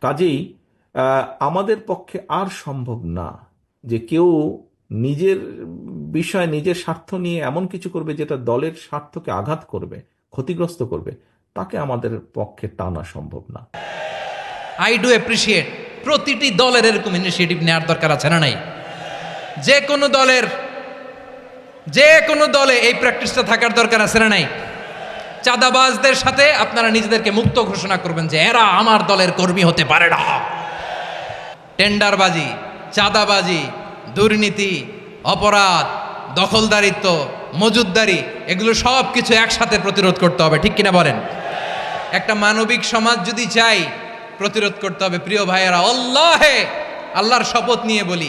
কাজেই আমাদের পক্ষে আর সম্ভব না যে কেউ নিজের বিষয়, নিজের স্বার্থ নিয়ে এমন কিছু করবে যেটা দলের স্বার্থকে আঘাত করবে, ক্ষতিগ্রস্ত করবে। তাকে আমাদের পক্ষে টানা সম্ভব না। আই ডু অ্যাপ্রিসিয়েট প্রতিটি দলের এরকম ইনিশিয়েটিভ নেওয়ার দরকার আছে না নাই? যে কোনো দলের, যে কোনো দলে এই প্র্যাকটিসটা থাকার দরকার আছে না নাই? চাঁদাবাজদের সাথে আপনারা নিজেদেরকে মুক্ত ঘোষণা করবেন যে এরা আমার দলের কর্মী হতে পারে না। টেন্ডারবাজি, চাঁদাবাজি, দুর্নীতি, অপরাধ, দখলদারিত্ব, মজুদদারি, এগুলো সব কিছু একসাথে প্রতিরোধ করতে হবে, ঠিক কিনা বলেন? একটা মানবিক সমাজ যদি চাই প্রতিরোধ করতে হবে, প্রিয় ভাইয়েরা, আল্লাহে! আল্লাহর শপথ নিয়ে বলি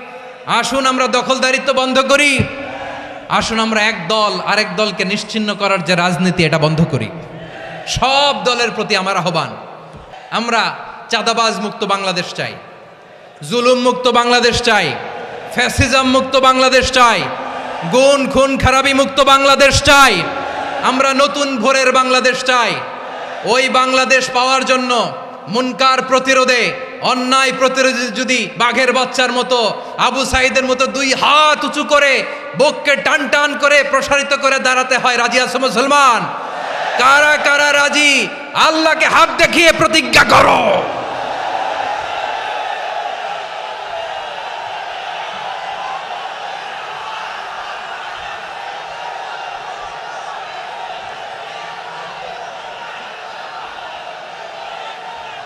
আসুন আমরা দখলদারিত্ব বন্ধ করি। আসুন আমরা এক দল আরেক দলকে নিশ্চিন্ন করার যে রাজনীতি, এটা বন্ধ করি। সব দলের প্রতি আমার আহ্বান, আমরা চাঁদাবাজ মুক্ত বাংলাদেশ চাই, জুলুম মুক্ত বাংলাদেশ চাই, ফ্যাসিজম মুক্ত বাংলাদেশ চাই, গুণ খুন খারাপি মুক্ত বাংলাদেশ চাই, আমরা নতুন ভোরের বাংলাদেশ চাই। ওই বাংলাদেশ পাওয়ার জন্য মুনকার প্রতিরোধে অন্যায় প্রতিরোধে যদি বাঘের বাচ্চার মতো, আবু সাইদের মতো দুই হাত উঁচু করে বককে টান টান করে প্রসারিত করে দাঁড়াতে হয়, রাজি আছে মুসলমান? কারা কারা রাজি? আল্লাহকে হাত দেখিয়ে প্রতিজ্ঞা করো।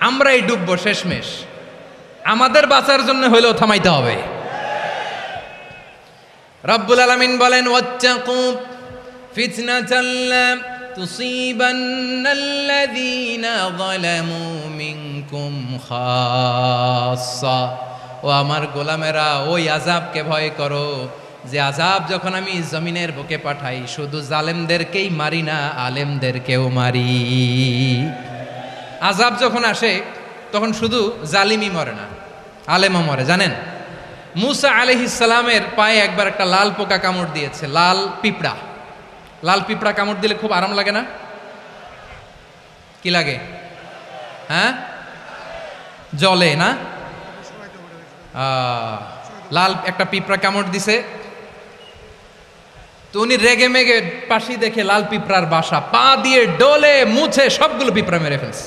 আমরাই ডুববো শেষমেশ। আমাদের বাঁচার জন্য হইলেও থামাইতে হবে। রব্বুল আলামিন বলেন, ওয়াত্তাকু ফিতনাতাল লা তুসিবান্নাল্লাযীনা যালামু মিনকুম খাসসা। ও আমার গোলামেরা, ওই আযাবকে ভয় করো যে আযাব যখন আমি জমিনের বুকে পাঠাই, শুধু জালেমদেরকেই মারি না, আলেমদেরকেও মারি। আজাব যখন আসে, তখন শুধু জালিমই মরে না, আলেমও মরে, জানেন? মুসা আলহিসালামের পায়ে একবার একটা লাল পোকা কামড় দিয়েছে, লাল পিঁপড়া। লাল পিঁপড়া কামড় দিলে খুব আরাম লাগে না? কি লাগে? হ্যাঁ? জলে না? লাল একটা পিঁপড়া কামড় দিছে। তো উনি রেগে মেগে পাশি দেখে লাল পিঁপড়ার বাসা, পা দিয়ে ডলে, মুছে সবগুলো পিঁপড়া মেরে ফেলছে।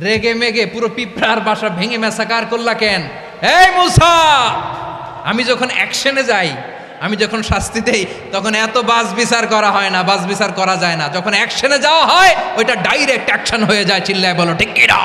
রেগে মেগে পুরো পিঁপড়ার বাসা ভেঙে মেসাকার করলা কেন? এই মুসা! আমি যখন অ্যাকশনে যাই, আমি যখন শাস্তি দেই, তখন এত বাস বিচার করা হয় না বাস বিচার করা যায় না। যখন অ্যাকশনে যাওয়া হয়, ওইটা ডাইরেক্ট অ্যাকশন হয়ে যায়, চিল্লায় বলো, ঠিক কিনা